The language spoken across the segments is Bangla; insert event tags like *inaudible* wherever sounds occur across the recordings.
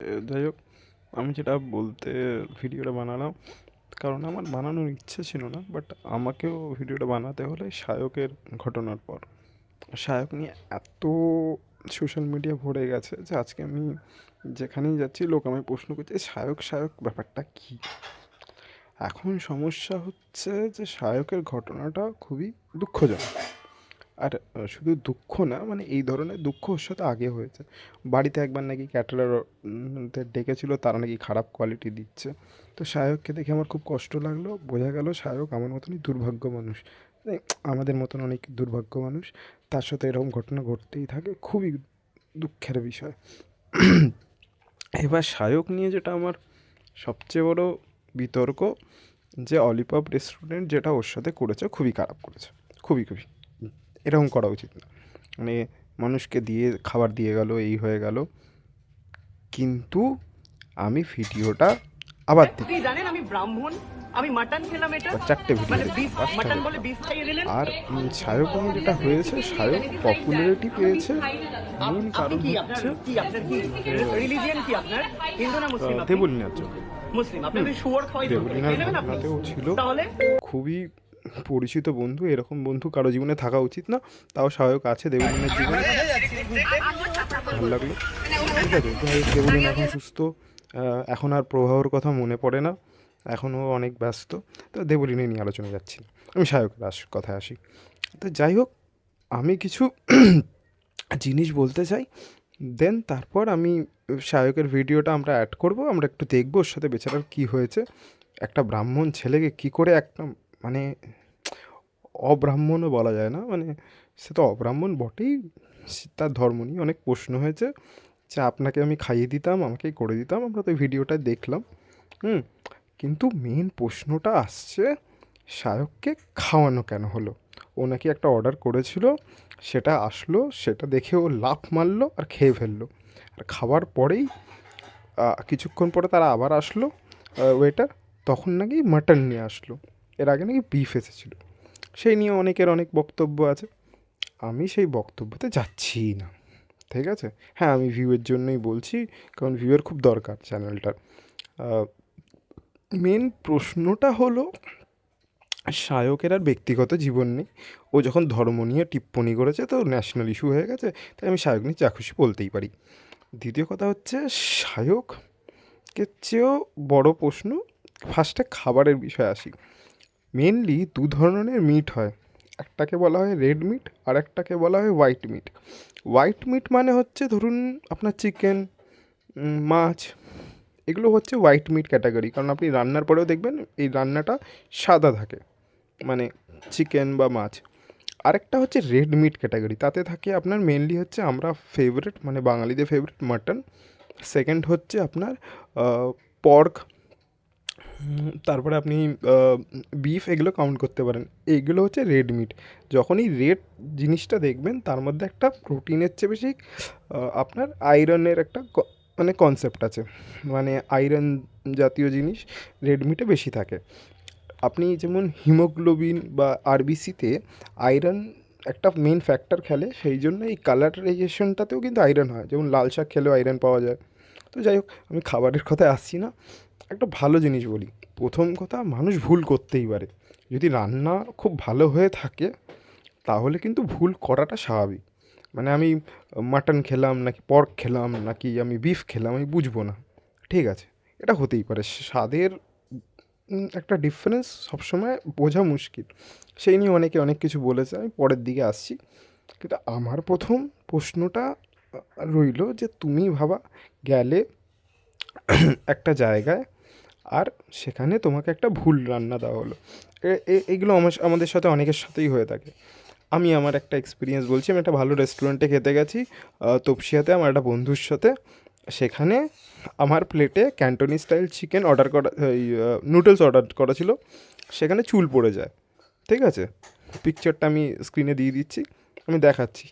যাই হোক, আমি যেটা বলতে ভিডিওটা বানালাম, কারণ আমার বানানোর ইচ্ছে ছিল না বাট আমাকেও ভিডিওটা বানাতে হলে সায়কের ঘটনার পর। সায়ক নিয়ে এত সোশ্যাল মিডিয়া ভরে গেছে যে আজকে আমি যেখানেই যাচ্ছি, লোক আমায় প্রশ্ন করছে, "এ, সায়ক সায়ক, ব্যাপারটা কী? এখন সমস্যা হচ্ছে যে সায়কের ঘটনাটা খুবই দুঃখজনক। আর শুধু দুঃখ না মানে এই ধরনের দুঃখ ওর সাথে আগে হয়েছে। বাড়িতে একবার নাকি ক্যাটারার ডেকেছিল, তারা নাকি খারাপ কোয়ালিটি দিচ্ছে। তো সায়ককে দেখে আমার খুব কষ্ট লাগল, বোঝা গেল সায়ক আমার মতনই দুর্ভাগ্য মানুষ। মানে আমাদের মতন অনেক দুর্ভাগ্য মানুষ, তার সাথে এরকম ঘটনা ঘটতেই থাকে, খুবই দুঃখের বিষয়। এবার সায়ক নিয়ে যেটা আমার সবচেয়ে বড় বিতর্ক, যে অলিপপ রেস্টুরেন্ট যেটা ওর সাথে করেছে, খুবই খারাপ করেছে, খুবই খুবই। এরকম করা উচিত না। মানে মানুষকে দিয়ে খাবার দিয়ে গেল এই হয়ে গেল। কিন্তু আমি ভিডিওটা আবার আপনি জানেন আমি ব্রাহ্মণ আমি মাটন খেলাম এটা? চারটে ভিডিও মানে বিফ মাটন বলে বিফ খাইয়ে দিলেন। আর সায়ক যেটা হয়েছে সায়ক পপুলারিটি পেয়েছে। মূল কারণ হচ্ছে কি আপনার কি? রিলিজিয়ন কি আপনার? হিন্দু না মুসলিম? আপনি? দেবলিনার জন্য মুসলিম। আপনি শুয়োর খাওয়াই আপনি? ছিল। তাহলে? খুবই পরিচিত বন্ধু, এরকম বন্ধু কারও জীবনে থাকা উচিত না, তাও সহায়ক আছে দেবলিনের জীবনে। ভালো লাগল। ঠিক আছে দেবলিন এখন সুস্থ এখন আর প্রবাহর কথা মনে পড়ে না, এখনও অনেক ব্যস্ত, তো দেবলিনে নিয়ে আলোচনা যাচ্ছি। আমি সায়কের আস কথায় আসি। তো যাই হোক, আমি কিছু *clears throat* জিনিস বলতে চাই, দেন তারপর আমি সায়কের ভিডিওটা আমরা অ্যাড করব, আমরা একটু দেখব ওর সাথে বেচারার কী হয়েছে, একটা ব্রাহ্মণ ছেলেকে কি করে একটা মানে অব্রাহ্মণও বলা যায় না মানে সে তো অব্রাহ্মণ বটেই তার ধর্ম নিয়ে অনেক প্রশ্ন হয়েছে। যে আপনাকে আমি খাইয়ে দিতাম, আমাকেই করে দিতাম, আমরা তো ভিডিওটা দেখলাম। হুম, কিন্তু মেন প্রশ্নটা আসছে শায়ককে খাওয়ানো কেন হলো? ও নাকি একটা অর্ডার করেছিল, সেটা আসলো, সেটা দেখে ও লাফ মারলো আর খেয়ে ফেলল। আর খাওয়ার পরেই কিছুক্ষণ পরে তারা আবার আসলো ওয়েটার তখন নাকি মাটন নিয়ে আসলো। এর আগে নাকি বিফ এসেছিল। সেই নিয়ে অনেকের অনেক বক্তব্য আছে। আমি সেই বক্তব্যতে যাচ্ছি না, ঠিক আছে? হ্যাঁ আমি ভিউয়ের জন্যই বলছি, কারণ ভিউয়ের খুব দরকার চ্যানেলটার মেন প্রশ্নটা হলো, শায়কের আর ব্যক্তিগত জীবন নেই। ও যখন ধর্ম নিয়ে টিপ্পনি করেছে, তো ন্যাশনাল ইস্যু হয়ে গেছে, তাই আমি শায়ক নিয়ে খুশি বলতেই পারি। দ্বিতীয় কথা হচ্ছে শায়কের চেয়েও বড় প্রশ্ন ফার্স্টে খাবারের বিষয়ে আসি। মেনলি দু ধরনের মিট হয়। একটাকে বলা হয় রেড মিট আর একটাকে বলা হয় হোয়াইট মিট হোয়াইট মিট মানে হচ্ছে ধরুন আপনার চিকেন মাছ, এগুলো হচ্ছে হোয়াইট মিট ক্যাটাগরি কারণ আপনি রান্নার পরেও দেখবেন এই রান্নাটা সাদা থাকে মানে চিকেন বা মাছ। আরেকটা হচ্ছে রেড মিট ক্যাটাগরি তাতে থাকে আপনার মেনলি হচ্ছে আমরা ফেভারিট মানে বাঙালিদের ফেভারিট মাটন সেকেন্ড হচ্ছে আপনার পর্ক তারপরে আপনি বিফ এগুলো কাউন্ট করতে পারেন। এইগুলো হচ্ছে রেড মিট যখনই রেড জিনিসটা দেখবেন, তার মধ্যে একটা প্রোটিনের চেয়ে বেশি আপনার আয়রনের একটা মানে কনসেপ্ট আছে। মানে আয়রন জাতীয় জিনিস রেড মিটে বেশি থাকে। আপনি যেমন হিমোগ্লোবিন বা আরবিসিতে আয়রন একটা মেন ফ্যাক্টর খেলে, সেই জন্য এই কালারাইজেশনটাতেও কিন্তু আয়রন হয়। যেমন লাল শাক খেলেও আয়রন পাওয়া যায়। তো যাই হোক, আমি খাবারের কথায় আসছি না। একটা ভালো জিনিস বলি। প্রথম কথা, মানুষ ভুল করতেই পারে। যদি রান্না খুব ভালো হয়ে থাকে, তাহলে কিন্তু ভুল করাটা স্বাভাবিক। মানে আমি মাটন খেলাম, নাকি পর্ক খেলাম, নাকি আমি বিফ খেলাম, আমি বুঝব না। ঠিক আছে, এটা হতেই পারে। স্বাদের একটা ডিফারেন্স সবসময় বোঝা মুশকিল। সেই নিয়ে অনেকে অনেক কিছু বলেছে, আমি পরের দিকে আসছি। কিন্তু আমার প্রথম প্রশ্নটা রইল যে, তুমি ভাবা গেলে একটা জায়গায় আর সেখানে তোমাকে একটা ভুল রান্না দেওয়া হলো। এগুলো আমার আমাদের সাথে অনেকের সাথেই হয়ে থাকে। আমি আমার একটা এক্সপিরিয়েন্স বলছি, আমি একটা ভালো রেস্টুরেন্টে খেতে গেছি তপসিয়াতে, আমার একটা বন্ধুর সাথে। সেখানে আমার প্লেটে ক্যান্টনি স্টাইল চিকেন অর্ডার করা নুডলস অর্ডার করা ছিল। সেখানে চুল পড়ে যায়। ঠিক আছে? পিকচারটা আমি স্ক্রিনে দিয়ে দিচ্ছি, আমি দেখাচ্ছি।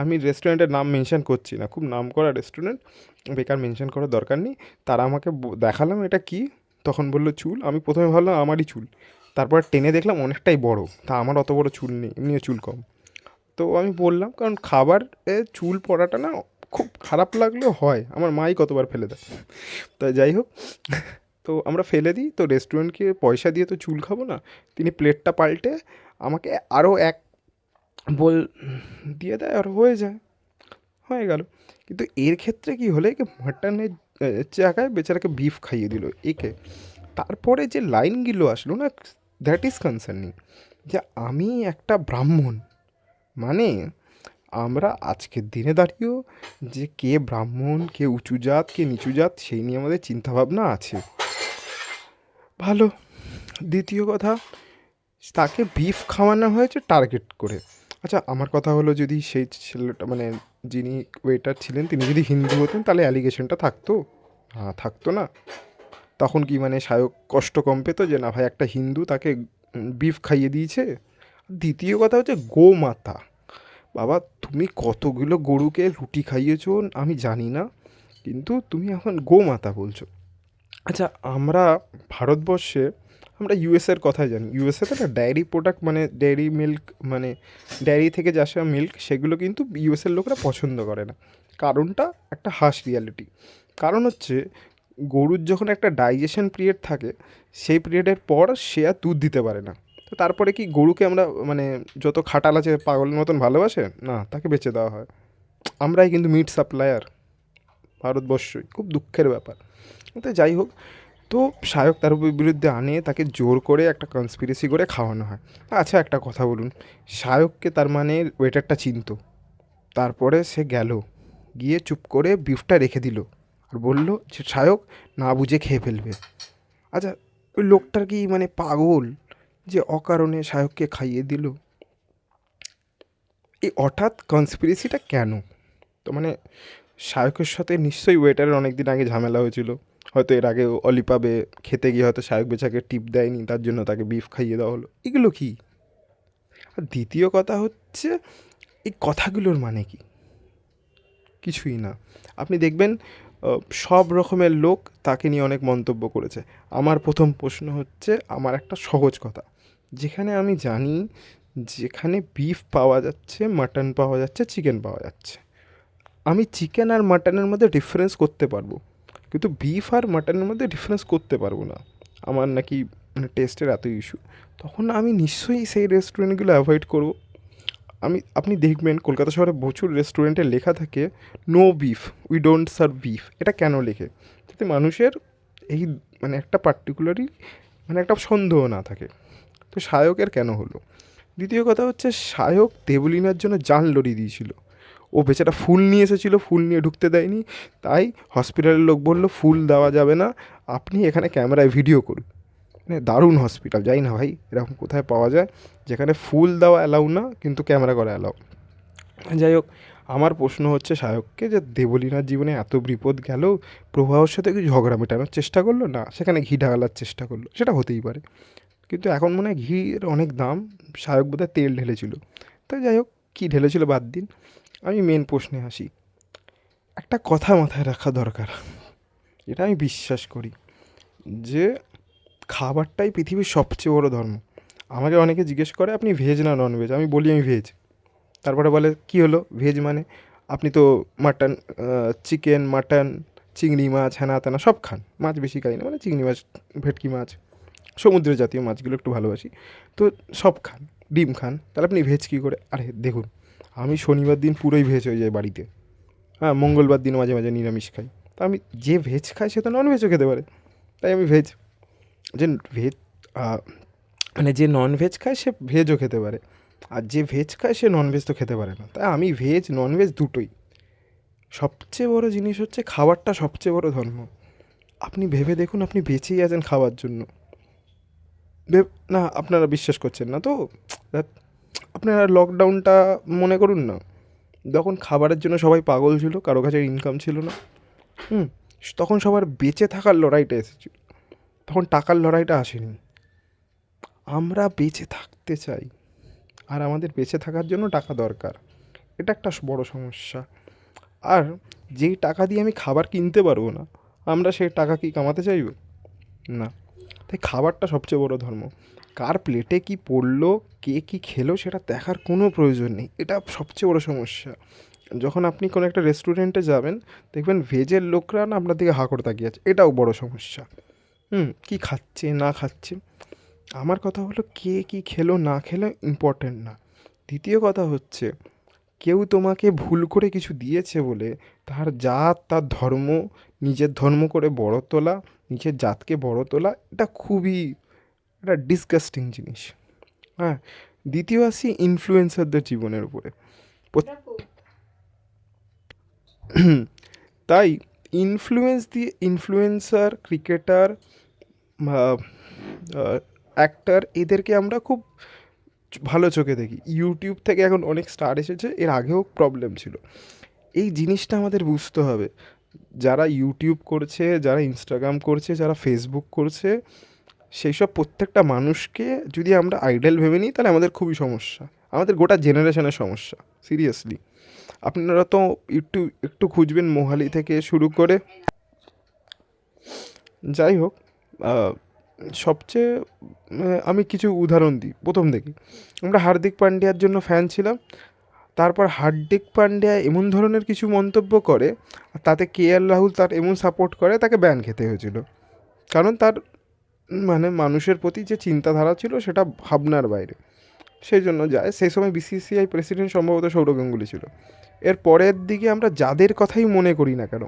আমি রেস্টুরেন্টের নাম মেনশন করছি না, খুব নাম করা রেস্টুরেন্ট বেকার মেনশন করার দরকার নেই। তারা আমাকে দেখালাম এটা কি? তখন বলল, চুল? আমি প্রথমে ভাবলাম আমারই চুল। তারপর টেনে দেখলাম অনেকটাই বড়। তা আমার অত বড় চুল নেই, এমনিও চুল কম। তো আমি বললাম, কারণ খাবার চুল পড়াটা না খুব খারাপ লাগলেও হয়। আমার মাই কতবার ফেলে দেয়? তা যাই হোক, তো আমরা ফেলে দিই। তো রেস্টুরেন্টকে পয়সা দিয়ে তো চুল খাব না। তিনি প্লেটটা পাল্টে আমাকে আরও এক বল দিয়ে দেয়, আর হয়ে যায়। হয়ে গেল। কিন্তু এর ক্ষেত্রে কি হলো? একে মাটনের জায়গায় বেচারাকে বিফ খাইয়ে দিল। একে। তারপরে যে লাইনগুলো আসলো না দ্যাট ইজ কনসার্নিং যে আমি একটা ব্রাহ্মণ। মানে আমরা আজকের দিনে দাঁড়িয়েও যে কে ব্রাহ্মণ, কে উঁচু জাত, কে নিচু জাত, সেই নিয়ে আমাদের চিন্তাভাবনা আছে। ভালো। দ্বিতীয় কথা, তাকে বিফ খাওয়ানো হয়েছে টার্গেট করে। আচ্ছা আমার কথা হলো যদি সেই ছেলেটা মানে যিনি ওয়েটার ছিলেন, তিনি যদি হিন্দু হতেন, তাহলে অ্যালিগেশনটা থাকতো? না থাকতো না। তখন কি মানে সায়ক কষ্ট কম পেতো যে, না ভাই, একটা হিন্দু তাকে বিফ খাইয়ে দিয়েছে? দ্বিতীয় কথা হচ্ছে গোমাতা। বাবা, তুমি কতগুলো গরুকে রুটি খাইয়েছো, আমি জানি না, কিন্তু তুমি এখন গোমাতা বলছো। আচ্ছা আমরা ভারতবর্ষে আমরা ইউএসের কথাই জানি। ইউএসএতে না ডায়েরি প্রোডাক্ট মানে ডেয়ারি মিল্ক মানে ডেয়ারি থেকে যে আসা মিল্ক সেগুলো কিন্তু ইউএসের লোকরা পছন্দ করে না। কারণটা একটা হাস রিয়ালিটি কারণ হচ্ছে গরুর যখন একটা ডাইজেশন পিরিয়ড থাকে, সেই পিরিয়ডের পর সে আর দুধ দিতে পারে না। তো তারপরে কি গরুকে আমরা মানে যত খাটাল আছে পাগলের মতন ভালোবাসে? না, তাকে বেঁচে দেওয়া হয়। আমরাই কিন্তু মিট সাপ্লায়ার ভারতবর্ষই। খুব দুঃখের ব্যাপার। তো যাই হোক তো সায়ক তার বিরুদ্ধে আনে, তাকে জোর করে একটা কনস্পিরেসি করে খাওয়ানো হয়। আচ্ছা একটা কথা বলুন। সায়ককে তার মানে ওয়েটারটা চিনতো। তারপরে সে গেল, গিয়ে চুপ করে বিফটা রেখে দিল আর বলল যে সায়ক না বুঝে খেয়ে ফেলবে। আচ্ছা ওই লোকটার কি মানে পাগল যে অকারণে সায়ককে খাইয়ে দিল? এই হঠাৎ কনস্পিরেসিটা কেন? তো মানে সায়কের সাথে নিশ্চয়ই ওয়েটারের অনেক দিন আগে ঝামেলা হয়েছিল। হয়তো এর আগে অলিপাবে খেতে গিয়ে হয়তো সায়ক বেচাকে টিপ দেয়নি, তার জন্য তাকে বিফ খাইয়ে দেওয়া হলো। এগুলো কি? আর দ্বিতীয় কথা হচ্ছে, এই কথাগুলোর মানে কি? কিছুই না। আপনি দেখবেন সব রকমের লোক তাকে নিয়ে অনেক মন্তব্য করেছে। আমার প্রথম প্রশ্ন হচ্ছে, আমার একটা সহজ কথা। যেখানে আমি জানি, যেখানে বিফ পাওয়া যাচ্ছে মাটন পাওয়া যাচ্ছে চিকেন পাওয়া যাচ্ছে। আমি চিকেন আর মাটনের মধ্যে ডিফারেন্স করতে পারব। কিন্তু বিফ আর মাটনের মধ্যে ডিফারেন্স করতে পারব না। আমার নাকি মানে টেস্টের এত ইস্যু তখন আমি নিশ্চয়ই সেই রেস্টুরেন্টগুলো অ্যাভয়েড করব। আমি, আপনি দেখবেন কলকাতা শহরে প্রচুর রেস্টুরেন্টে লেখা থাকে no beef we don't serve beef এটা কেন লেখে? যাতে মানুষের এই মানে একটা পার্টিকুলারই মানে একটা সন্দেহ না থাকে। তো সায়কের কেন হলো? দ্বিতীয় কথা হচ্ছে, সায়ক দেবলিনার জন্য জান লড়িয়ে দিয়েছিল। ও বেচারা ফুল নিয়ে এসেছিল, ফুল নিয়ে ঢুকতে দেয়নি। তাই হসপিটালের লোক বলল, ফুল দেওয়া যাবে না, আপনি এখানে ক্যামেরায় ভিডিও করুন। মানে দারুণ হসপিটাল যাই না ভাই এরকম কোথায় পাওয়া যায়। যেখানে ফুল দেওয়া অ্যালাউ না, কিন্তু ক্যামেরা করা অ্যালাউ যাই হোক, আমার প্রশ্ন হচ্ছে সায়ককে যে দেবলীনার জীবনে এত বিপদ গেল, প্রভাবের সাথে কি ঝগড়া মেটানোর চেষ্টা করল? না, সেখানে ঘি ঢালার চেষ্টা করল, সেটা হতেই পারে। কিন্তু এখন মনে হয় ঘির অনেক দাম, সায়ক বোধহয় তেল ঢেলেছিল। তাই যাই হোক কী ঢেলেছিল বাদ দিন? আমি মেন প্রশ্নে আসি। একটা কথা মাথায় রাখা দরকার। এটা আমি বিশ্বাস করি যে খাবারটাই পৃথিবীর সবচেয়ে বড় ধর্ম। আমাকে অনেকে জিজ্ঞেস করে, আপনি ভেজ না নন ভেজ আমি বলি, আমি ভেজ তারপরে বলে, কি হলো? ভেজ মানে? আপনি তো মাটন চিকেন মাটন চিংড়ি মাছ, হ্যানা ত্যানা সব খান। মাছ বেশি খাই না। মানে চিংড়ি মাছ, ভেটকি মাছ সমুদ্র জাতীয় মাছগুলো একটু ভালোবাসি। তো সব খান। ডিম খান, তাহলে আপনি ভেজ কী করে? আরে দেখুন, আমি শনিবার দিন পুরোই ভেজ হয়ে যাই বাড়িতে। হ্যাঁ মঙ্গলবার দিন মাঝে মাঝে নিরামিষ খাই। তা আমি যে ভেজ খাই সে তো নন ভেজও খেতে পারে। তাই আমি ভেজ যে ভেজ মানে যে নন ভেজ খায় সে ভেজও খেতে পারে। আর যে ভেজ খায় সে নন ভেজ তো খেতে পারে না। তাই আমি ভেজ নন ভেজ দুটোই। সবচেয়ে বড় জিনিস হচ্ছে খাবারটা সবচেয়ে বড় ধর্ম। আপনি ভেবে দেখুন আপনি বেঁচেই আছেন খাওয়ার জন্য। না, আপনারা বিশ্বাস করছেন না। তো আপনারা লকডাউনটা মনে করুন না। যখন খাবারের জন্য সবাই পাগল ছিল, কারও কাছে ইনকাম ছিল না। হুম, তখন সবার বেঁচে থাকার লড়াইটা এসেছিল। তখন টাকার লড়াইটা আসেনি। আমরা বেঁচে থাকতে চাই। আর আমাদের বেঁচে থাকার জন্য টাকা দরকার। এটা একটা বড় সমস্যা। আর যেই টাকা দিয়ে আমি খাবার কিনতে পারব না, আমরা সেই টাকা কি কামাতে চাইব? না। তাই খাবারটা সবচেয়ে বড় ধর্ম। কার প্লেটে কি পড়ল, কে কি খেলো সেটা দেখার কোনো প্রয়োজন নেই। এটা সবচেয়ে বড় সমস্যা। যখন আপনি কোনো একটা রেস্টুরেন্টে যাবেন, দেখবেন ভেজের লোকরা না আপনার দিকে হাঁ করে তাকিয়ে আছে। এটাও বড় সমস্যা। হুম, কী খাচ্ছে, না খাচ্ছে? আমার কথা হলো, কে কী খেলো, না খেলো ইম্পর্ট্যান্ট না। দ্বিতীয় কথা হচ্ছে, কেউ তোমাকে ভুল করে কিছু দিয়েছে বলে তার জাত, তার ধর্ম, নিজের ধর্ম করে বড় তোলা নিজের জাতকে বড় তোলা এটা খুবই একটা ডিসকাস্টিং জিনিস। হ্যাঁ দ্বিতীয় আসি ইনফ্লুয়েন্সারদের জীবনের উপরে। *clears throat* তাই ইনফ্লুয়েন্স দিয়ে ইনফ্লুয়েন্সার ক্রিকেটার অ্যাক্টার এদেরকে আমরা খুব ভালো চোখে দেখি। ইউটিউব থেকে এখন অনেক স্টার এসেছে এর আগেও প্রবলেম ছিল। এই জিনিসটা আমাদের বুঝতে হবে। যারা ইউটিউব করছে, যারা ইনস্টাগ্রাম করছে, যারা ফেসবুক করছে সেই সব প্রত্যেকটা মানুষকে যদি আমরা আইডল ভেবে নিই, তাহলে আমাদের খুবই সমস্যা। আমাদের গোটা জেনারেশনের সমস্যা সিরিয়াসলি আপনারা তো একটু একটু খুঁজবেন মোহালি থেকে শুরু করে। যাই হোক সবচেয়ে আমি কিছু উদাহরণ দিই। প্রথম দেখি, আমরা হার্দিক পান্ডিয়ার জন্য ফ্যান ছিলাম। তারপর হার্দিক পান্ডিয়া এমন ধরনের কিছু মন্তব্য করে, তাতে কে এল রাহুল তার এমন সাপোর্ট করে, তাকে ব্যান খেতে হয়েছিল। কারণ তার মানে মানুষের প্রতি যে চিন্তাধারা ছিল, সেটা ভাবনার বাইরে। সেই জন্য যায়, সেই সময় বিসিসিআই প্রেসিডেন্ট সম্ভবত সৌরভ গাঙ্গুলি ছিল। এর পরের দিকে আমরা যাদের কথাই মনে করি না কেন,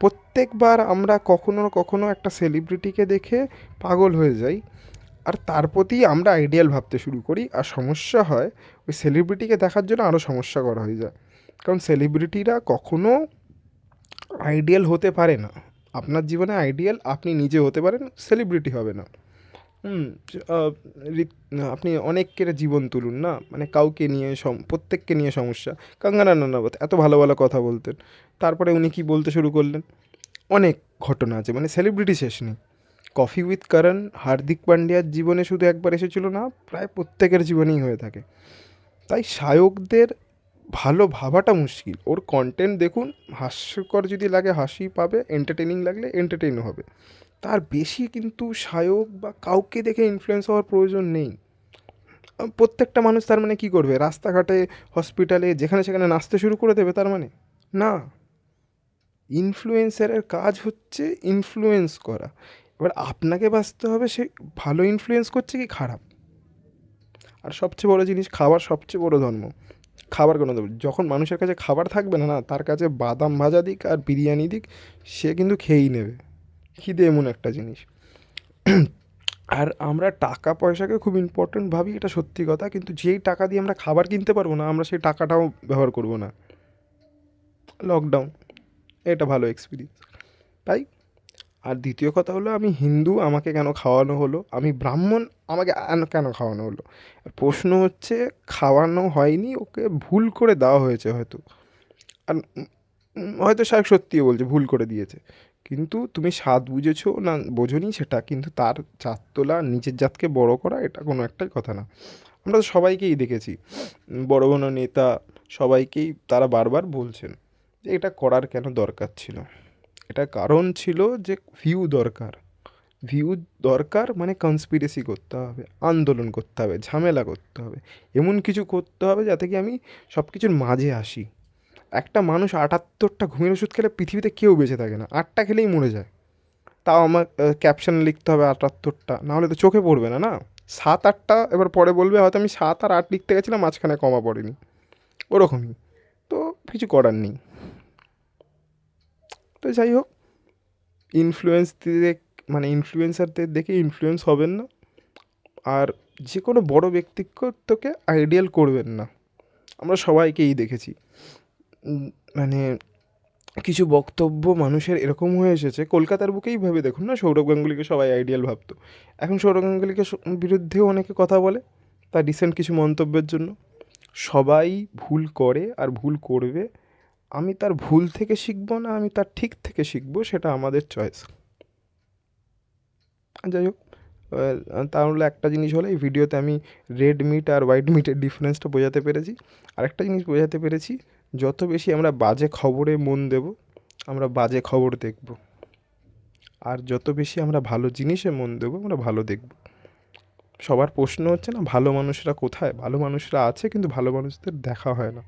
প্রত্যেকবার আমরা কখনো কখনো একটা সেলিব্রিটিকে দেখে পাগল হয়ে যাই। আর তার প্রতি আমরা আইডিয়াল ভাবতে শুরু করি। আর সমস্যা হয়, ওই সেলিব্রিটিকে দেখার জন্য আরও সমস্যা করা হয়ে যায়। কারণ সেলিব্রিটিরা কখনো আইডিয়াল হতে পারে না। আপনার জীবনে আইডিয়াল আপনি নিজে হতে পারেন সেলিব্রিটি হবে না। আপনি অনেকের জীবন তুলুন, না? মানে কাউকে নিয়ে সম- প্রত্যেককে নিয়ে সমস্যা। কাঙ্গানা রানাবত এত ভালো ভালো কথা বলতেন। তারপরে উনি কি বলতে শুরু করলেন? অনেক ঘটনা আছে মানে সেলিব্রিটি শেষ নেই। কফি উইথ কারণ হার্দিক পান্ডিয়ার জীবনে শুধু একবার এসেছিল না, প্রায় প্রত্যেকের জীবনেই হয়ে থাকে। তাই শায়কদের ভালো ভাবাটা মুশকিল। ওর কন্টেন্ট দেখুন, হাস্যকর যদি লাগে হাসি পাবে এন্টারটেনিং লাগলে এন্টারটেইন হবে। তার বেশি কিন্তু শায়ক বা কাউকে দেখে ইনফ্লুয়েন্স হওয়ার প্রয়োজন নেই। প্রত্যেকটা মানুষ তার মানে কী করবে? রাস্তাঘাটে হসপিটালে যেখানে সেখানে নাচতে শুরু করে দেবে তার মানে? না। ইনফ্লুয়েন্সারের কাজ হচ্ছে ইনফ্লুয়েন্স করা। এবার আপনাকে বাঁচতে হবে, সে ভালো ইনফ্লুয়েন্স করছে কি খারাপ? আর সবচেয়ে বড় জিনিস, খাবার সবচেয়ে বড় ধর্ম। খাবার কোনো যখন মানুষের কাছে খাবার থাকবে না না, তার কাছে বাদাম ভাজা দিক আর বিরিয়ানি দিক, সে কিন্তু খেয়েই নেবে। খিদে এমন একটা জিনিস। আর আমরা টাকা পয়সাকে খুব ইম্পর্ট্যান্ট ভাবি, এটা সত্যি কথা, কিন্তু যেই টাকা দিয়ে আমরা খাবার কিনতে পারব না, আমরা সেই টাকাটাও ব্যবহার করব না। লকডাউন এটা ভালো এক্সপিরিয়েন্স তাই আর দ্বিতীয় কথা হলো, আমি হিন্দু, আমাকে কেন খাওয়ানো হলো? আমি ব্রাহ্মণ, আমাকে কেন খাওয়ানো হলো? প্রশ্ন হচ্ছে, খাওয়ানো হয়নি, ওকে ভুল করে দেওয়া হয়েছে হয়তো। আর হয়তো সাহেব সত্যিই বলছে, ভুল করে দিয়েছে। কিন্তু তুমি স্বাদ বুঝেছ না, বোঝোনি সেটা, কিন্তু তার জাত তোলা নিজের জাতকে বড় করা, এটা কোনো একটাই কথা না। আমরা তো সবাইকেই দেখেছি। বড় বড় নেতা সবাইকেই তারা বারবার বলছেন যে, এটা করার কেন দরকার ছিল? এটা কারণ ছিল যে ভিউ দরকার। ভিউ দরকার মানে কনস্পিরেসি করতে হবে, আন্দোলন করতে হবে, ঝামেলা করতে হবে। এমন কিছু করতে হবে যাতে কি আমি সব কিছুর মাঝে আসি। একটা মানুষ আটাত্তরটা ঘুমের ওষুধ খেলে পৃথিবীতে কেউ বেঁচে থাকে না, আটটা খেলেই মরে যায়। তাও আমার ক্যাপশন লিখতে হবে আটাত্তরটা, নাহলে তো চোখে পড়বে না না? সাত, আটটা এবার পরে বলবে, হয়তো আমি সাত আর আট লিখতে গেছিলাম, মাঝখানে কমা পড়েনি। ওরকমই। তো কিছু করার নেই। তো যাই হোক ইনফ্লুয়েন্স দিয়ে মানে ইনফ্লুয়েন্সারদের দেখে ইনফ্লুয়েন্স হবেন না। আর যে কোনো বড় ব্যক্তিত্বকে আইডিয়াল করবেন না। আমরা সবাইকেই দেখেছি। মানে কিছু বক্তব্য মানুষের এরকম হয়ে এসেছে, কলকাতার বুকেই ভেবে দেখুন না, সৌরভ গাঙ্গুলিকে সবাই আইডিয়াল ভাবতো। এখন সৌরভ গাঙ্গুলিকে বিরুদ্ধেও অনেকে কথা বলে, তার রিসেন্ট কিছু মন্তব্যের জন্য। সবাই ভুল করে আর ভুল করবে আমি তার ভুল থেকে শিখব না আমি তার ঠিক থেকে শিখব, সেটা আমাদের চয়েস যাই হোক তাহলে একটা জিনিস হলো, এই ভিডিওতে আমি রেড মিট আর হোয়াইট মিটের ডিফারেন্সটা বোঝাতে পেরেছি। আরেকটা জিনিস বোঝাতে পেরেছি, যত বেশি আমরা বাজে খবরে মন দেব, আমরা বাজে খবর দেখব। আর যত বেশি আমরা ভালো জিনিসে মন দেবো, আমরা ভালো দেখব। সবার প্রশ্ন হচ্ছে না, ভালো মানুষরা কোথায়? ভালো মানুষরা আছে, কিন্তু ভালো মানুষদের দেখা হয় না।